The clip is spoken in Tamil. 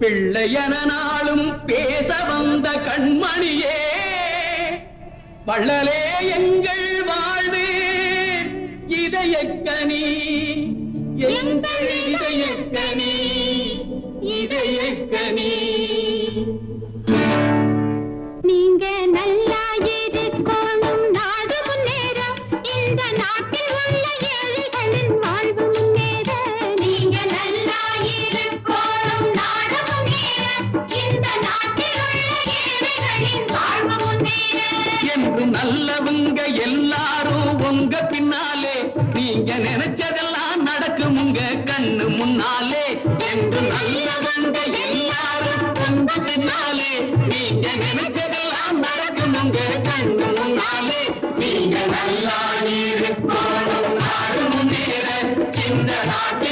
பிள்ளையன நாளும் பேச வந்த கண்மணியே வள்ளலே எங்கள் வாழ்வு இதயக்கனி எங்கள் இதயக்கனி இதயக்கனி நீங்க நல்லா இருக்கணும் நாடு முன்னேற இந்த நாட்டில் உள்ள ஏழைகளின் வாழ்வு என்று நல்லவங்க எல்லாரும் உங்க பின்னாலே. நீங்க நினைச்சதெல்லாம் நடக்கும் உங்க கண்ணு முன்னாலே. என்று நல்லவங்க எல்லாரும் உங்க பின்னாலே. நீங்க நினைச்சதெல்லாம் நடக்கும் உங்க கண்ணு முன்னாலே. நீங்க நல்லா இருக்கணும் நாடு முன்னேற. இந்த நாட்டில்